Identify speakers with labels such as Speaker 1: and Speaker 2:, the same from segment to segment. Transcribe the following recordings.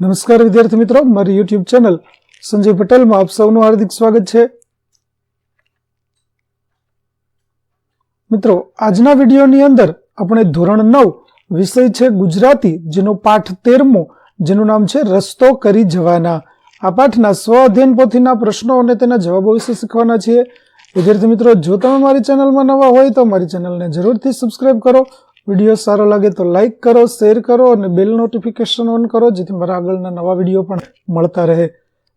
Speaker 1: નમસ્કાર વિદ્યાર્થી મિત્રો, મારી યુટ્યુબ ચેનલ સંજય પટેલમાં આપ સૌનું હાર્દિક સ્વાગત છે. મિત્રો, આજના વિડીયોની અંદર આપણે ધોરણ નવ વિષય છે ગુજરાતી, જેનો પાઠ તેરમો, જેનું નામ છે રસ્તો કરી જવાના. આ પાઠના સ્વ અધ્યયન પોથીના પ્રશ્નો અને તેના જવાબો વિશે શીખવાના છીએ. વિદ્યાર્થી મિત્રો, જો તમે મારી ચેનલમાં નવા હોય તો મારી ચેનલને જરૂરથી સબસ્ક્રાઇબ કરો વીડિયો સારો લાગે તો લાઇક કરો શેર કરો અને બેલ નોટિફિકેશન ઓન કરો, જેથી મારા આગળના નવા વીડિયો પણ મળતા રહે.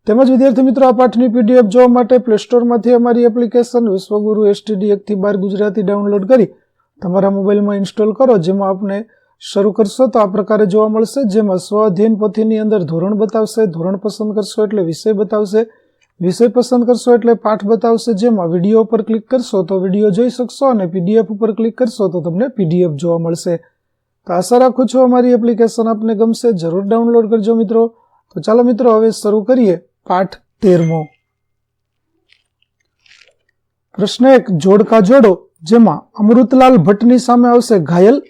Speaker 1: તેમજ વિદ્યાર્થી મિત્રો, આ પાઠની પીડીએફ જોવા માટે પ્લે સ્ટોરમાંથી અમારી એપ્લિકેશન વિશ્વગુરુ એસટીડી એકથી બાર ગુજરાતી ડાઉનલોડ કરી તમારા મોબાઈલમાં ઇન્સ્ટોલ કરો, જેમાં આપને શરૂ કરશો તો આ પ્રકારે જોવા મળશે. જેમાં સ્વ અધ્યયન પોથીની અંદર ધોરણ બતાવશે, ધોરણ પસંદ કરશો એટલે વિષય બતાવશે. વિષય પસંદ કરશો એટલે પાઠ બતાવશે જેમાં વીડિયો ઉપર ક્લિક કરશો તો વીડિયો જોઈ શકશો અને પીડીએફ ઉપર ક્લિક કરશો તો તમને પીડીએફ જોવા મળશે. તો આશા રાખું છું અમારી એપ્લિકેશન આપને ગમશે. જરૂર ડાઉનલોડ કરજો મિત્રો. તો ચાલો મિત્રો, હવે શરૂ કરીએ પાઠ તેરમો. પ્રશ્ન એક, જોડકા જોડો, જેમાં અમૃતલાલ ભટ્ટની સામે આવશે ઘાયલ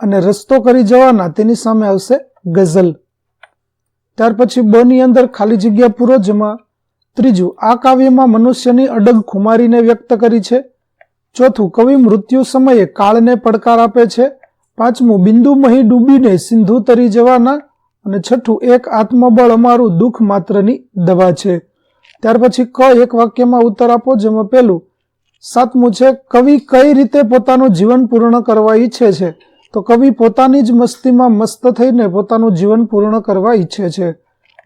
Speaker 1: અને રસ્તો કરી જવાના તેની સામે આવશે ગઝલ. ત્યાર પછી બ અંદર ખાલી જગ્યા પૂરો, જેમાં ત્રીજું, આ કાવ્યમાં મનુષ્યની અડગ ખુમારીને વ્યક્ત કરી છે. ચોથું, કવિ મૃત્યુ સમયે કાળને પડકાર આપે છે. પાંચમું, બિંદુ મહી ડૂબીને સિંધુ તરી જવાના. અને છઠ્ઠું, એક આત્મબળ અમારું દુઃખ માત્રની દવા છે. ત્યાર પછી ક એક વાક્યમાં ઉત્તર આપો, જેમાં પહેલું સાતમું છે, કવિ કઈ રીતે પોતાનું જીવન પૂર્ણ કરવા ઈચ્છે છે? તો કવિ પોતાની જ મસ્તીમાં મસ્ત થઈને પોતાનું જીવન પૂર્ણ કરવા ઈચ્છે છે.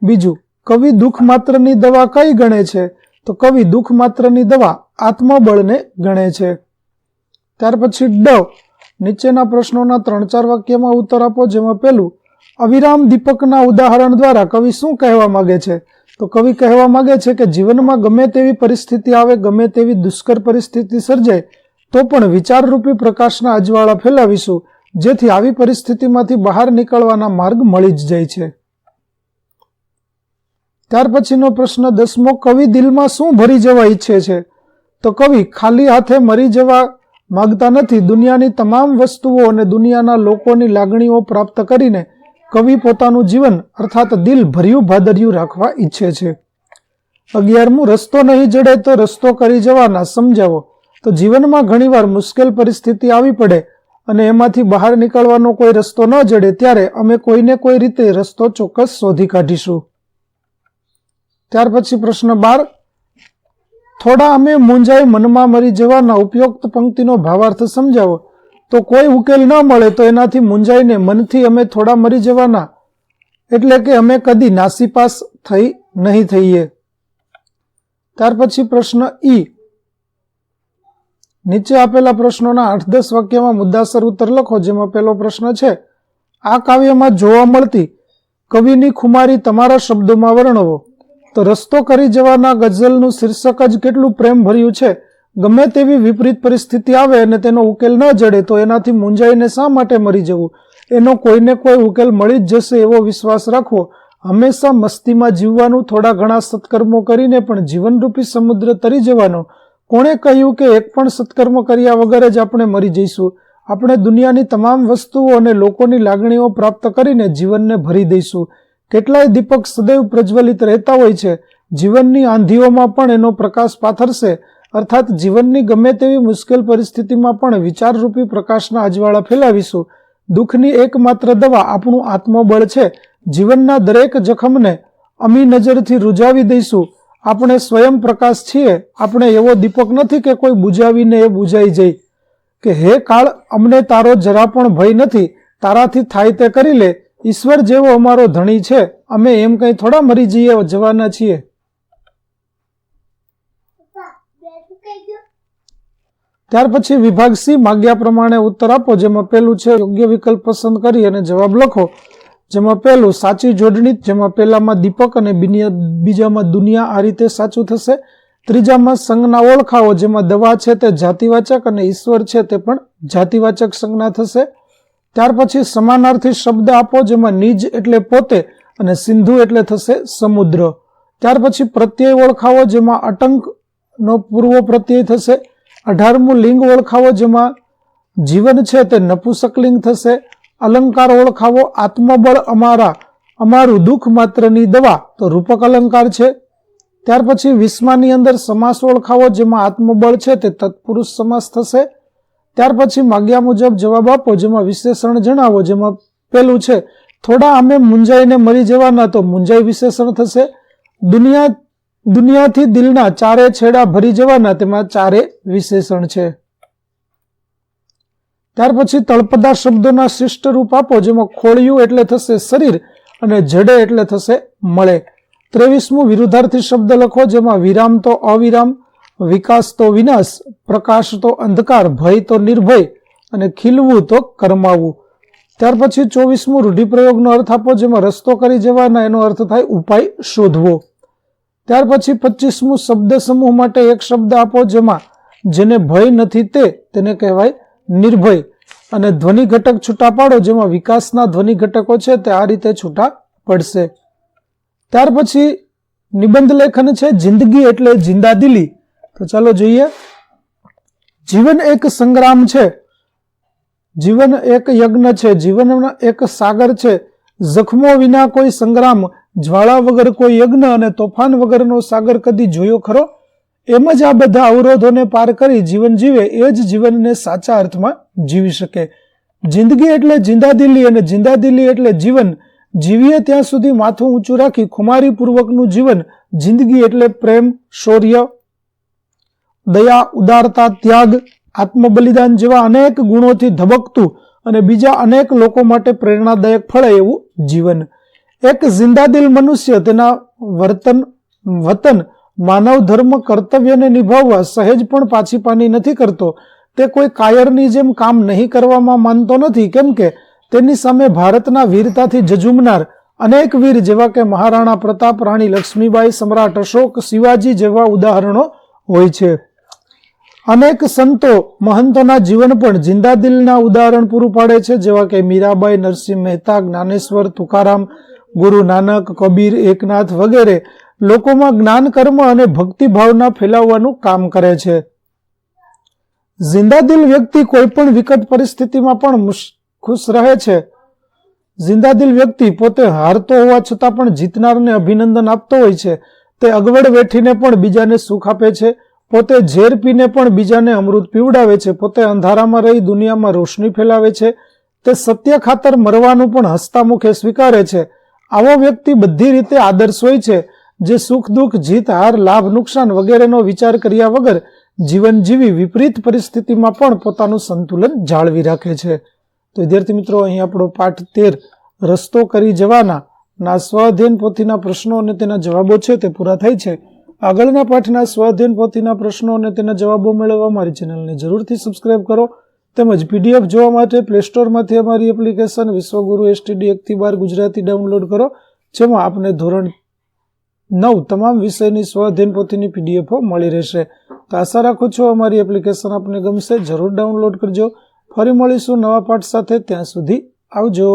Speaker 1: બીજું કવિ દુઃખ માત્રની દવા કઈ ગણે છે? તો કવિ દુઃખ માત્રની દવા આત્મબળને ગણે છે. ત્યાર પછી ડ. નીચેના પ્રશ્નોના ત્રણ ચાર વાક્યમાં ઉત્તર આપો, જેમાં પહેલું અવિરામ દીપકના ઉદાહરણ દ્વારા કવિ શું કહેવા માંગે છે? તો કવિ કહેવા માંગે છે કે જીવનમાં ગમે તેવી પરિસ્થિતિ આવે, ગમે તેવી દુષ્કર પરિસ્થિતિ સર્જાય, તો પણ વિચારરૂપી પ્રકાશના અજવાળા ફેલાવીશું, જેથી આવી પરિસ્થિતિમાંથી બહાર નીકળવાના માર્ગ મળી જ જાય છે. ત્યાર પછીનો પ્રશ્ન, દસમો, કવિ દિલમાં શું ભરી જવા ઈચ્છે છે? તો કવિ, ખાલી હાથે મરી જવા માગતા નથી. દુનિયાની તમામ વસ્તુઓ અને દુનિયાના લોકોની લાગણીઓ પ્રાપ્ત કરીને કવિ પોતાનું જીવન, અર્થાત દિલ ભર્યું ભાદર્યું રાખવા ઈચ્છે છે. અગિયારમું, રસ્તો નહીં જડે તો રસ્તો કરી જવાના, સમજાવો. તો જીવનમાં ઘણીવાર મુશ્કેલ પરિસ્થિતિ આવી પડે અને એમાંથી બહાર નીકળવાનો કોઈ રસ્તો ન જડે, ત્યારે અમે કોઈને કોઈ રીતે રસ્તો ચોક્કસ શોધી કાઢીશું. ત્યાર પછી પ્રશ્ન બાર. થોડા અમે મૂંઝાઈ મનમાં મરી જવાના ઉપયુક્ત પંક્તિનો ભાવાર્થ સમજાવો. તો કોઈ ઉકેલ ન મળે તો એનાથી મૂંઝાઈને મનથી અમે થોડા મરી જવાના. એટલે કે અમે કદી નાસીપાસ થઈ નહીં થઈએ. ત્યાર પછી પ્રશ્ન ઈ. નીચે આપેલા પ્રશ્નોના આઠ દસ વાક્યમાં મુદ્દાસર ઉત્તર લખો, જેમાં પહેલો પ્રશ્ન છે, આ કાવ્યમાં જોવા મળતી કવિની ખુમારી તમારા શબ્દોમાં વર્ણવો. તો રસ્તો કરી જવાના ગઝલનું શીર્ષક જ કેટલું પ્રેમ ભર્યું છે. ગમે તેવી વિપરીત પરિસ્થિતિ આવે અને તેનો ઉકેલ ન જડે, તો એનાથી મૂંઝાઈને શા માટે મરી જવું? એનો કોઈને કોઈ ઉકેલ મળી જ જશે એવો વિશ્વાસ રાખવો. હંમેશા મસ્તીમાં જીવવાનું, થોડા ઘણા સત્કર્મો કરીને પણ જીવનરૂપી સમુદ્ર તરી જવાનો. કોણે કહ્યું કે એક પણ સત્કર્મ કર્યા વગર જ આપણે મરી જઈશું? આપણે દુનિયાની તમામ વસ્તુઓ અને લોકોની લાગણીઓ પ્રાપ્ત કરીને જીવનને ભરી દઈશું. કેટલાય દીપક સદૈવ પ્રજ્વલિત રહેતા હોય છે. જીવનની આંધીઓમાં પણ એનો પ્રકાશ પાથરશે, અર્થાત જીવનની ગમે તેવી મુશ્કેલ પરિસ્થિતિમાં પણ વિચારરૂપી પ્રકાશના અજવાળા ફેલાવીશું. દુઃખની એકમાત્ર દવા આપણું આત્મબળ છે. જીવનના દરેક જખમને અમી નજરથી રૂજાવી દઈશું. આપણે સ્વયં પ્રકાશ છીએ. આપણે એવો દીપક નથી કે કોઈ બુજાવીને એ બુજાઈ જાય કે, હે કાળ, અમને તારો જરા પણ ભય નથી. તારાથી થાય તે કરી લે. ઈશ્વર જેવો અમારો ધણી છે. અમે એમ કંઈ થોડા મરી જઈએ જવાના છીએ. ત્યાર પછી વિભાગ સી માગ્યા પ્રમાણે ઉત્તર આપો, જેમાં પહેલું છે, યોગ્ય વિકલ્પ પસંદ કરી અને જવાબ લખો. જેમાં પહેલું સાચી જોડણી જેમાં પહેલામાં દીપક અને બીજામાં દુનિયા આ રીતે સાચું થશે. ત્રીજામાં, સંજ્ઞા ઓળખાવો જેમાં દવા છે તે જાતિવાચક અને ઈશ્વર છે તે પણ જાતિવાચક સંજ્ઞા થશે. ત્યાર પછી સમાનાર્થી શબ્દ આપો જેમાં નિજ એટલે પોતે અને સિંધુ એટલે થશે સમુદ્ર. ત્યાર પછી પ્રત્યય ઓળખાવો જેમાં અટંકનો પૂર્વ પ્રત્યય થશે, અઢારમું લિંગ ઓળખાવો જેમાં જીવન છે તે નપુસકલિંગ થશે, અલંકાર ઓળખાવો આત્મબળ અમારા, અમારું દુઃખ માત્રની દવા તો રૂપક અલંકાર છે. ત્યાર પછી વિસ્માની અંદર સમાસ ઓળખાવો જેમાં આત્મબળ છે તે તત્પુરુષ સમાસ થશે ત્યાર પછી માગ્યા મુજબ જવાબ આપો, જેમાં વિશેષણ જણાવો, જેમાં પેલું છે, થોડા અમે મુંજાઈને મરી જવાના તો મુંજાઈ વિશેષણ થશે. દુનિયા, દુનિયાથી દિલના ચારે છેડા ભરી જવાના, તેમાં ચારે વિશેષણ છે. ત્યાર પછી તળપદા શબ્દોના શિષ્ટ રૂપ આપો, જેમાં ખોળિયું એટલે થશે શરીર અને જડે એટલે થશે મળે. ત્રેવીસમું વિરુદ્ધાર્થી શબ્દ લખો, જેમાં વિરામ તો અવિરામ વિકાસ તો વિનાશ, પ્રકાશ તો અંધકાર, ભય તો નિર્ભય અને ખીલવું તો કરમાવું. ત્યાર પછી ચોવીસમું રૂઢિપ્રયોગનો અર્થ આપો જેમાં રસ્તો કરી જવાના એનો અર્થ થાય ઉપાય શોધવો. ત્યાર પછી પચીસમું શબ્દ સમૂહ માટે એક શબ્દ આપો જેમાં જેને ભય નથી તે તેને કહેવાય નિર્ભય. અને ધ્વનિ ઘટક છૂટા પાડો જેમાં વિકાસના ધ્વનિ ઘટકો છે તે આ રીતે છૂટા પડશે. ત્યાર પછી નિબંધ લેખન છે જિંદગી એટલે જિંદાદિલી તો ચાલો જોઈએ. જીવન એક સંગ્રામ છે. જીવન એક યજ્ઞ છે. જીવન એક સાગર છે. જખમો વિના કોઈ સંગ્રામ, જ્વાળા વગર કોઈ યજ્ઞ અને તોફાન વગરનો સાગર કદી જોયો ખરો? એમ જ આ બધા અવરોધોને પાર કરી જીવન જીવે, એ જ જીવનને સાચા અર્થમાં જીવી શકે. જિંદગી એટલે જિંદાદિલી અને જિંદાદિલી એટલે જીવન. જીવીએ ત્યાં સુધી માથું ઊંચું રાખી ખુમારીપૂર્વકનું જીવન. જિંદગી એટલે પ્રેમ, શૌર્ય દયા, ઉદારતા, ત્યાગ, આત્મબલિદાન જેવા અનેક ગુણોથી ધબકતું અને બીજા અનેક લોકો માટે પ્રેરણાદાયક ફળે એવું જીવન. એક જિંદાદિલ મનુષ્ય તેના વર્તન, વતન, માનવ ધર્મ, કર્તવ્યને નિભાવવા સહેજ પણ પાછી પાની નથી કરતો. તે કોઈ કાયરની જેમ કામ નહીં કરવામાં માનતો નથી. કેમ કે તેની સામે ભારતના વીરતાથી જજુમનાર અનેક વીર જેવા કે મહારાણા પ્રતાપ રાણી લક્ષ્મીબાઈ, સમ્રાટ અશોક શિવાજી જેવા ઉદાહરણો હોય છે. અનેક સંતો મહંતોના જીવન પણ જિંદાદિલના ઉદાહરણ પૂરું પાડે છે, જેવા કે મીરાબાઈ, નરસિંહ મહેતા, જ્ઞાનેશ્વર, તુકારામ, ગુરુ નાનક, કબીર, એકનાથ વગેરે લોકોમાં જ્ઞાન, કર્મ અને ભક્તિ ભાવના ફેલાવવાનું કામ કરે છે. જિંદાદિલ વ્યક્તિ કોઈ પણ વિકટ પરિસ્થિતિમાં પણ ખુશ રહે છે. જિંદાદિલ વ્યક્તિ પોતે હારતો હોવા છતાં પણ જીતનારને અભિનંદન આપતો હોય છે. તે અગવડ વેઠીને પણ બીજાને સુખ આપે છે. પોતે ઝેર પીને પણ બીજાને અમૃત પીવડાવે છે, પોતે અંધારામાં રહી દુનિયામાં રોશની ફેલાવે છે, તે સત્ય ખાતર મરવાનું પણ હસતા મુખે સ્વીકારે છે. આવો વ્યક્તિ બધી રીતે આદર્શ હોય છે, જે સુખ, દુઃખ, જીત, હાર, લાભ, નુકસાન વગેરેનો વિચાર કર્યા વગર જીવન જીવી વિપરીત પરિસ્થિતિમાં પણ પોતાનું સંતુલન જાળવી રાખે છે. તો વિદ્યાર્થી મિત્રો, અહીં આપણો પાઠ તેર, રસ્તો કરી જવાના. ના સ્વાધ્યન પોથીના પ્રશ્નો અને તેના જવાબો છે તે પૂરા થાય છે. આગળના પાઠના સ્વાધ્યન પોથીના પ્રશ્નો અને તેના જવાબો મેળવવા મારી ચેનલને જરૂરથી સબસ્ક્રાઇબ કરો તેમજ પીડીએફ જોવા માટે પ્લે સ્ટોરમાંથી અમારી એપ્લિકેશન વિશ્વગુરુ એસટીડી એકથી બાર ગુજરાતી ડાઉનલોડ કરો, જેમાં આપને ધોરણ નવ તમામ વિષયની સ્વાધ્યયન પોથીની પીડીએફો મળી રહેશે. તો આશા રાખું છું અમારી એપ્લિકેશન આપને ગમશે. જરૂર ડાઉનલોડ કરજો. ફરી મળીશું નવા પાઠ સાથે. ત્યાં સુધી આવજો.